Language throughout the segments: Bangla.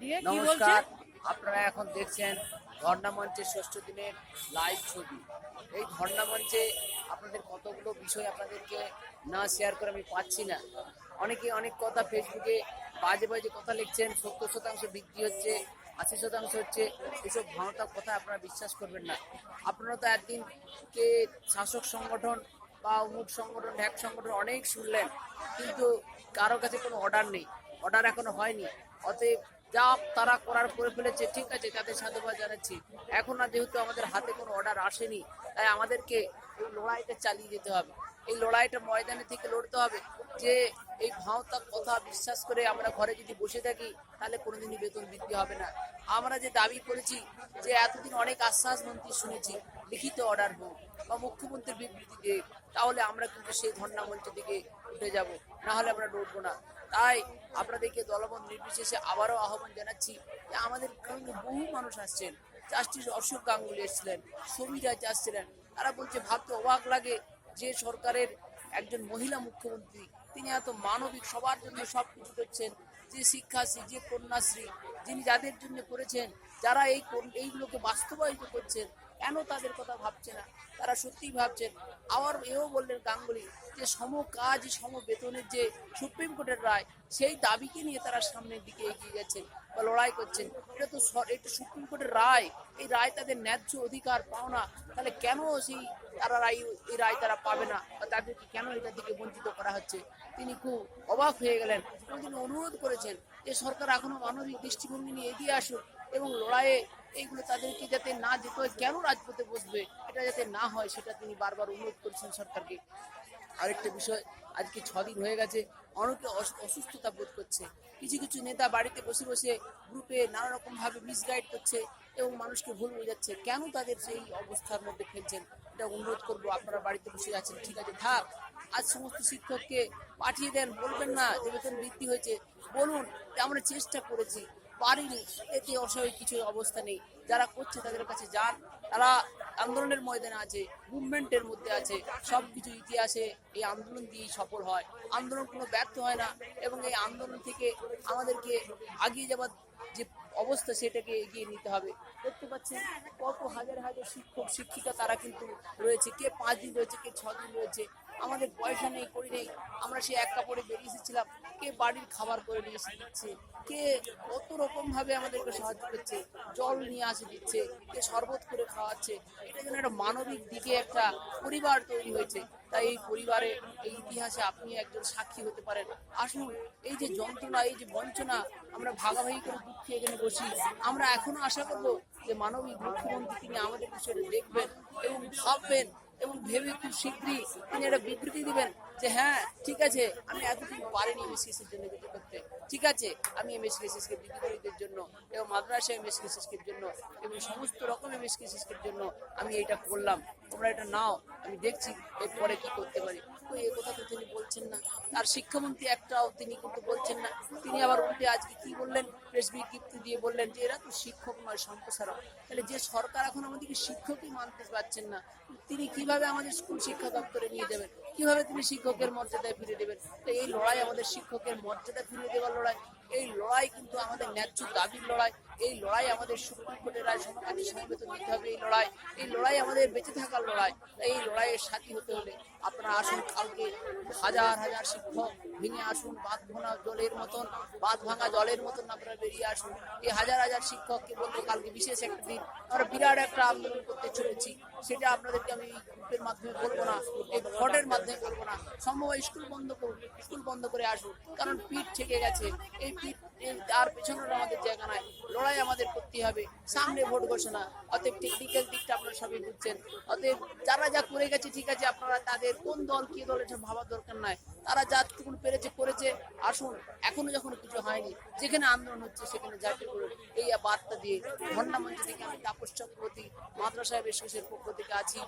নমস্কার আপনারা এখন দেখছেন ধর্ণা মঞ্চের ষষ্ঠ দিনের লাইভ ছবি। এই ধর্ণা মঞ্চে আপনাদের কতগুলো বিষয় আপনাদেরকে না শেয়ার করে আমি পাচ্ছি না। অনেকে অনেক কথা ফেসবুকে বাজে বাজে কথা লিখছেন সত্তর শতাংশ বৃদ্ধি হচ্ছে আশি শতাংশ হচ্ছে এসব ভাঙতা কথা আপনারা বিশ্বাস করবেন না। আপনারা তো একদিন কে শাসক সংগঠন বা অমুক সংগঠন ঢ্যাক সংগঠন অনেক শুনলেন কিন্তু কারও কাছে কোনো অর্ডার নেই। অর্ডার এখনও হয়নি। অতএব যা তারা করার করে ফেলেছে, ঠিক আছে, তাদের সাধুবাদ জানাচ্ছি। এখন না যেহেতু আমাদের হাতে কোনো অর্ডার আসেনি, তাই আমাদেরকে এই লড়াইটা চালিয়ে যেতে হবে। এই লড়াইটা ময়দানে থেকে লড়তে হবে। যে এই ভাওতা কথা বিশ্বাস করে আমরা ঘরে যদি বসে থাকি, তাহলে কোনোদিনই বেতন বৃদ্ধি হবে না। আমরা যে দাবি করেছি যে এতদিন অনেক আশ্বাস মন্ত্রী শুনেছি, লিখিত অর্ডার হোক বা মুখ্যমন্ত্রীর বিবৃতি দিক তাহলে আমরা কিন্তু সেই ধর্ণা মঞ্চের দিকে উঠে যাব। না হলে আমরা লড়বো না। তাই আপনাদেরকে দলবন্ধ নির্বিশেষে আবারও আহ্বান জানাচ্ছি যে আমাদের সঙ্গে বহু মানুষ আসছেন। জাস্টিস অশোক গাঙ্গুলি এসেছিলেন সমীরাজ আসছিলেন। তারা বলছে, ভাবতে অবাক লাগে যে সরকারের একজন মহিলা মুখ্যমন্ত্রী, তিনি এত মানবিক, সবার জন্য সব কিছু করছেন। যে শিক্ষাশ্রী, যে কন্যাশ্রী, যিনি যাদের জন্য করেছেন, যারা এই এইগুলোকে বাস্তবায়িত করছেন কেন তাদের কথা ভাবছে না? তারা সত্যিই ভাবছেন, আবার এও বললেন গাঙ্গুলি যে সম কাজ, সম বেতনের যে সুপ্রিম কোর্টের রায়, সেই দাবিকে নিয়ে তারা সামনের দিকে এগিয়ে যাচ্ছেন বা লড়াই করছেন। এটা তো এটা সুপ্রিম কোর্টের রায়। এই রায় তাদের ন্যায্য অধিকার পাওনা তাহলে কেন সেই তারা রায়, এই রায় তারা পাবে না? বা তাদেরকে কেন এটা থেকে বঞ্চিত করা হচ্ছে? তিনি খুব অবাক হয়ে গেলেন। এবং তিনি অনুরোধ করেছেন যে সরকার এখনও মানবিক দৃষ্টিভঙ্গি নিয়ে এগিয়ে আসুক এবং লড়াইয়ে এইগুলো তাদেরকে যাতে না যেতে হয়, কেন রাজপথে বসবে? এটা যাতে না হয়, সেটা তিনি বারবার অনুরোধ করেছেন সরকারকে। আরেকটা বিষয়, আজকে ছদিন হয়ে গেছে, অনেকে অসুস্থতা বোধ করছে। কিছু কিছু নেতা বাড়িতে বসে বসে গ্রুপে নানা রকম ভাবে মিসগাইড করছে এবং মানুষকে ভুল বোঝাচ্ছে। কেন তাদের সেই অবস্থার মধ্যে ফেলছেন? এটা অনুরোধ করব, আপনারা বাড়িতে বসে আছেন, ঠিক আছে, থাক। আজ সমস্ত শিক্ষককে পাঠিয়ে দেন, বলবেন না যে বেতন বৃদ্ধি হয়েছে। বলুন, আমরা চেষ্টা করেছি। পারিনি। এতে অসহায় কিছু অবস্থা নেই। যারা করছে তাদের কাছে যান। তারা আন্দোলনের ময়দানে আছে মুভমেন্টের মধ্যে আছে। সব কিছু ইতিহাসে এই আন্দোলন দিয়েই সফল হয়। আন্দোলন কোনো ব্যর্থ হয় না এবং এই আন্দোলন থেকে আমাদেরকে আগিয়ে যাবার যে অবস্থা সেটাকে এগিয়ে নিতে হবে। দেখতে পাচ্ছেন কত হাজার হাজার শিক্ষক, শিক্ষিকা তারা কিন্তু রয়েছে। কে পাঁচ দিন রয়েছে, কে ছ দিন রয়েছে। আমাদের পয়সা নেই, করি নেই। আমরা সে এক কাপড়ে বেরিয়ে এসেছিলাম। কে বাড়ির খাবার করে নিয়ে এসে দিচ্ছে? কে কত রকম ভাবে আমাদেরকে সাহায্য করছে? জল নিয়ে আসে দিচ্ছে, কে শরবত করে খাওয়াচ্ছে। এটা যেন একটা মানবিক দিকে একটা পরিবার তৈরি হয়েছে। তাই এই পরিবারে, এই ইতিহাসে আপনি একজন সাক্ষী হতে পারেন। আসুন, এই যে যন্ত্রণা, এই যে বঞ্চনা, আমরা ভাগাভাগি করে দুঃখে এখানে বসি। আমরা এখনও আশা করব যে মানবিক মুখ্যমন্ত্রী তিনি আমাদের বিষয়টা দেখবেন এবং ভাববেন এবং ভেবে খুব শীঘ্রই তিনি একটা বিবৃতি দিবেন যে হ্যাঁ ঠিক আছে, আমি এতদিন পারিনি এমএসকেসির জন্য কিছু করতে। ঠিক আছে, আমি এমএসকেসিসকে বিদ্যুতের জন্য এবং মাদ্রাসা এমএসকেসিসকের জন্য এবং সমস্ত রকম এমএসকেসিসকের জন্য আমি এটা করলাম। তোমরা এটা নাও, আমি দেখছি এরপরে কি করতে পারি। তো এই কথা তো তিনি বলছেন না। আর শিক্ষামন্ত্রী একটাও তিনি কিন্তু বলছেন না। তিনি আবার উল্টে আজকে কি বললেন? প্রেস বিজ্ঞপ্তি দিয়ে বললেন যে, এরা তো শিক্ষক নয়, সম্প্রসারক। তাহলে যে সরকার এখন আমাদেরকে শিক্ষকই মানতে পারছেন না, তিনি কীভাবে আমাদের স্কুল শিক্ষা দপ্তরে নিয়ে যাবেন? কীভাবে তিনি শিক্ষকের মর্যাদায় ফিরে দেবেন তো এই লড়াই আমাদের শিক্ষকের মর্যাদা ফিরে দেওয়ার লড়াই। এই লড়াই কিন্তু আমাদের ন্যায্য দাবির লড়াই। এই লড়াই আমাদের সুপ্রিম কোর্টের রায় সমাজে সমবেত নিতে হবে এই লড়াই। এই লড়াই আমাদের বেঁচে থাকার লড়াই। এই লড়াইয়ের সাথী হতে হলে আপনারা আসুন কালকে। হাজার হাজার শিক্ষক ভেঙে আসুন, বাঁধ ভাঙা জলের মতন, বাঁধ ভাঙা জলের মতন আপনারা বেরিয়ে আসুন। এই হাজার হাজার শিক্ষককে বলতে কালকে বিশেষ একটা দিন। আমরা বিরাট একটা আন্দোলন করতে চলেছি। সেটা আপনাদেরকে আমি গ্রুপের মাধ্যমে বলব না এই ভোটের মাধ্যমে বলব না। সম্ভব স্কুল বন্ধ করুন, স্কুল বন্ধ করে আসুন। কারণ পিঠ থেকে গেছে। এই পিঠ আর পেছনের আমাদের জায়গা নাই। লড়াই আমাদের করতে হবে। সামনে ভোট ঘোষণা। অতএব টেকনিক্যাল দিকটা আপনারা সবই বুঝছেন। অতএব যারা যা করে গেছে, ঠিক আছে, আপনারা তাদের কোন দল, কি দল, এটা ভাবার দরকার নাই। তারা যাটুকুন পেরেছে, করেছে, আসুন। এখনও যখন কিছু হয়নি, যেখানে আন্দোলন হচ্ছে, সেখানে করুন। এই বার্তা দিয়ে ধর্ণা মঞ্চ থেকে আমি তাপস চক্রবর্তী মাদ্রাসা বিশেষের পক্ষ থেকে আছি।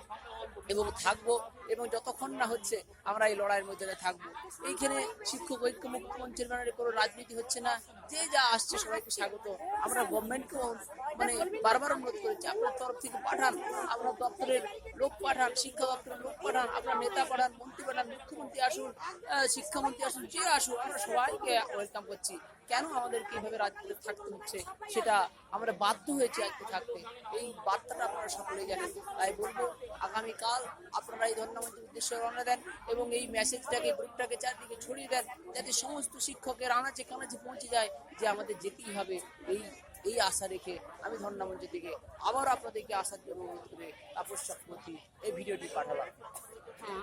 এবং থাকব এবং যতক্ষণ না হচ্ছে আমরা এই লড়াইয়ের মধ্যে থাকব। এইখানে শিক্ষক, ঐক্য মুখ্যমন্ত্রীর ব্যানারে কোনো রাজনীতি হচ্ছে না। যে যা আসছে সবাইকে স্বাগত। আমরা গভর্নমেন্টকেও মানে বারবার অনুরোধ করেছি, আপনার তরফ থেকে পাঠান আপনার দপ্তরের লোক পাঠান, শিক্ষা দপ্তরের লোক পাঠান, আপনার নেতা পাঠান, মন্ত্রী পাঠান, মুখ্যমন্ত্রী আসুন শিক্ষামন্ত্রী আসুন, যে আসুন আমরা সবাইকে ওয়েলকাম করছি। কেন আমাদেরকে এইভাবে রাজপথে থাকতে হচ্ছে? সেটা আমরা বাধ্য হয়েছি আজকে থাকতে। এই বার্তাটা আপনারা সকলেই জানেন। তাই বলব, আগামীকাল আপনারা এই ধর্ণামন্ত্রীর উদ্দেশ্যে রওনা দেন এবং এই মেসেজটাকে, গ্রুপটাকে চারদিকে ছড়িয়ে দেন যাতে সমস্ত শিক্ষকের আনাচে কানাচে পৌঁছে যায় যে আমাদের যেতেই হবে এই এই আশা রেখে আমি ধর্ণামঞ্চের দিকে আবার আপনাদেরকে আসার জন্য অনুরোধ করে তাপস চক্রবর্তী এই ভিডিওটি পাঠালাম। হ্যাঁ।